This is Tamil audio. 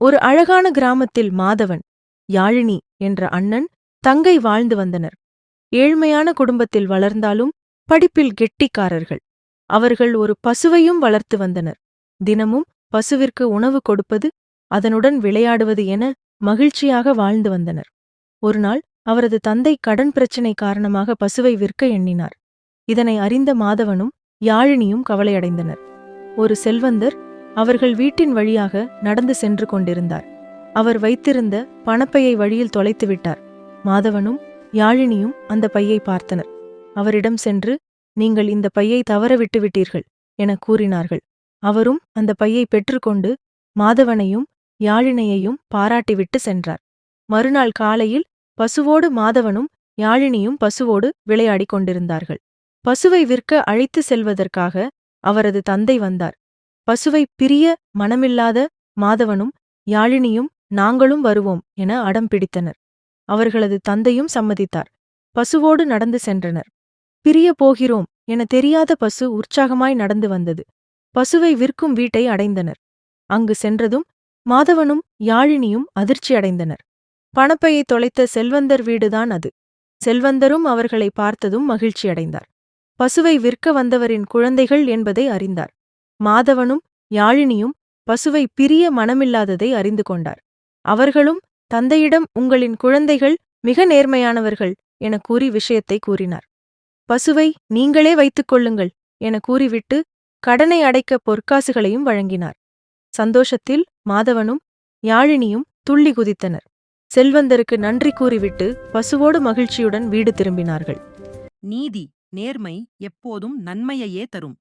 ஒரு அழகான கிராமத்தில் மாதவன் யாழினி என்ற அண்ணன் தங்கை வாழ்ந்து வந்தனர். ஏழ்மையான குடும்பத்தில் வளர்ந்தாலும் படிப்பில் கெட்டிக்காரர்கள். அவர்கள் ஒரு பசுவையும் வளர்த்து வந்தனர். தினமும் பசுவிற்கு உணவு கொடுப்பது அதனுடன் விளையாடுவது என மகிழ்ச்சியாக வாழ்ந்து வந்தனர். ஒருநாள் அவரது தந்தை கடன் பிரச்சினை காரணமாக பசுவை விற்க எண்ணினார். இதனை அறிந்த மாதவனும் யாழினியும் கவலையடைந்தனர். ஒரு செல்வந்தர் அவர்கள் வீட்டின் வழியாக நடந்து சென்று கொண்டிருந்தார். அவர் வைத்திருந்த பணப்பையை வழியில் தொலைத்து விட்டார். மாதவனும் யாழினியும் அந்த பையை பார்த்தனர். அவரிடம் சென்று நீங்கள் இந்த பையை தவறவிட்டு விட்டீர்கள் என கூறினார்கள். அவரும் அந்த பையை பெற்றுக்கொண்டு மாதவனையும் யாழினையையும் பாராட்டிவிட்டு சென்றார். மறுநாள் காலையில் பசுவோடு மாதவனும் யாழினியும் பசுவோடு விளையாடிக் கொண்டிருந்தார்கள். பசுவை விற்க அழைத்து செல்வதற்காக அவரது தந்தை வந்தார். பசுவை பிரிய மனமில்லாத மாதவனும் யாழினியும் நாங்களும் வருவோம் என அடம் பிடித்தனர். அவர்களது தந்தையும் சம்மதித்தார். பசுவோடு நடந்து சென்றனர். பிரிய போகிறோம் என தெரியாத பசு உற்சாகமாய் நடந்து வந்தது. பசுவை விற்கும் வீட்டை அடைந்தனர். அங்கு சென்றதும் மாதவனும் யாழினியும் அதிர்ச்சி அடைந்தனர். பணப்பையை தொலைத்த செல்வந்தர் வீடுதான் அது. செல்வந்தரும் அவர்களை பார்த்ததும் மகிழ்ச்சியடைந்தார். பசுவை விற்க வந்தவரின் குழந்தைகள் என்பதை அறிந்தார். மாதவனும் யாழினியும் பசுவை பிரிய மனமில்லாததை அறிந்து கொண்டார். அவர்களும் தந்தையிடம் உங்களின் குழந்தைகள் மிக நேர்மையானவர்கள் என கூறி விஷயத்தை கூறினார். பசுவை நீங்களே வைத்துக் கொள்ளுங்கள் என கூறிவிட்டு கடனை அடைக்க பொற்காசுகளையும் வழங்கினார். சந்தோஷத்தில் மாதவனும் யாழினியும் துள்ளி குதித்தனர். செல்வந்தருக்கு நன்றி கூறிவிட்டு பசுவோடு மகிழ்ச்சியுடன் வீடு திரும்பினார்கள். நீதி நேர்மை எப்போதும் நன்மையையே தரும்.